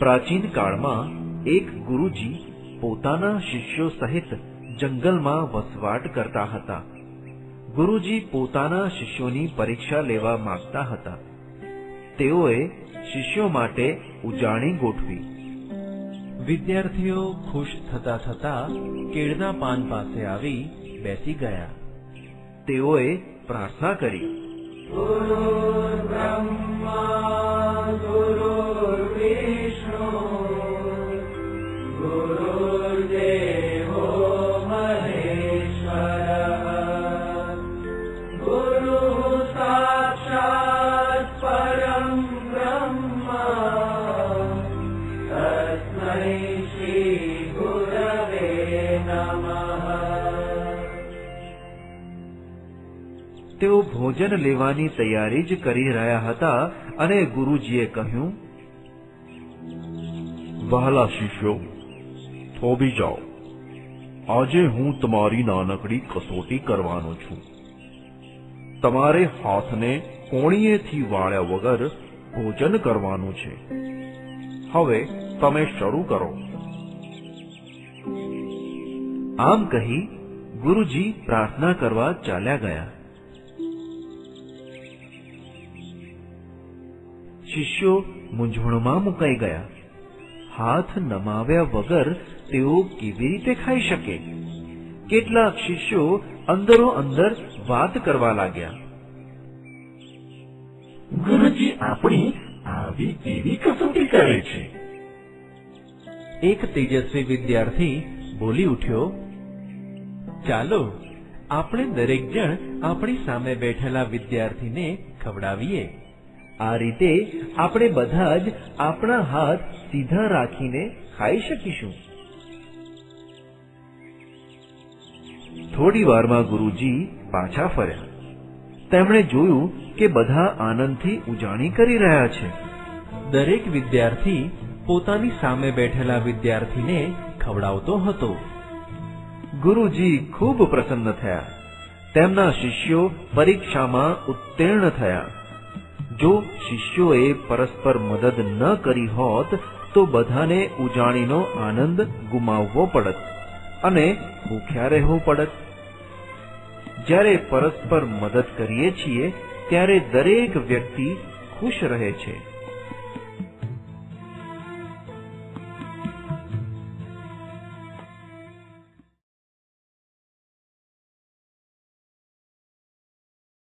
પ્રાચીન કાળમાં એક ગુરુજી પોતાના શિષ્યો સહિત જંગલમાં વસવાટ કરતા હતા. ગુરુજી પોતાના શિષ્યોની પરીક્ષા લેવા માંગતા હતા. તેઓએ શિષ્યો માટે ઉજાણી ગોઠવી. વિદ્યાર્થીઓ ખુશ થતા થતા કેળના પાન પાસે આવી બેસી ગયા. તેઓએ પ્રાર્થના કરી. તેઓ ભોજન લેવાની તૈયારી જ કરી રહ્યા હતા અને ગુરુજીએ કહ્યું વહાલા શિષ્યો થોભી જાઓ. આજે હું તમારી નાનકડી કસોટી કરવાનો છું. તમારે હાથને કોણીએથી વાળ્યા વગર ભોજન કરવાનું છે. હવે તમે શરૂ કરો. આમ કહી ગુરુજી પ્રાર્થના કરવા ચાલ્યા ગયા. શિષ્યો મૂંઝવણમાં મુકાઈ ગયા. હાથ નમાવ્યા વગર તેઓ કેવી રીતે ખાઈ શકે? કેટલાક શિષ્યો અંદરો અંદર વાત કરવા લાગ્યા. ગુરુજી આપણી આવી કેવી કસોટી કરે છે? એક તેજસ્વી વિદ્યાર્થી બોલી ઉઠ્યો ચાલો આપણે દરેક જણ આપણી સામે બેઠેલા વિદ્યાર્થીને ખવડાવીએ. આ રીતે આપણે બધા જ આપણા હાથ સીધા રાખીને ખાઈ શકીશું. થોડી વારમાં ગુરુજી પાછા ફર્યા. તેમણે જોયું કે બધા આનંદથી ઉજાણી કરી રહ્યા છે. દરેક વિદ્યાર્થી પોતાની સામે બેઠેલા વિદ્યાર્થીને ખવડાવતો હતો. ગુરુજી ખૂબ પ્રસન્ન થયા. તેમના શિષ્યો પરીક્ષામાં ઉત્તીર્ણ થયા. જો શિષ્યોએ પરસ્પર મદદ ન કરી હોત, તો બધાને ઉજાણીનો આનંદ ગુમાવવો પડત અને ભૂખ્યા રહેવું પડત. જ્યારે પરસ્પર મદદ કરીએ છીએ, ત્યારે દરેક વ્યક્તિ ખુશ રહે છે.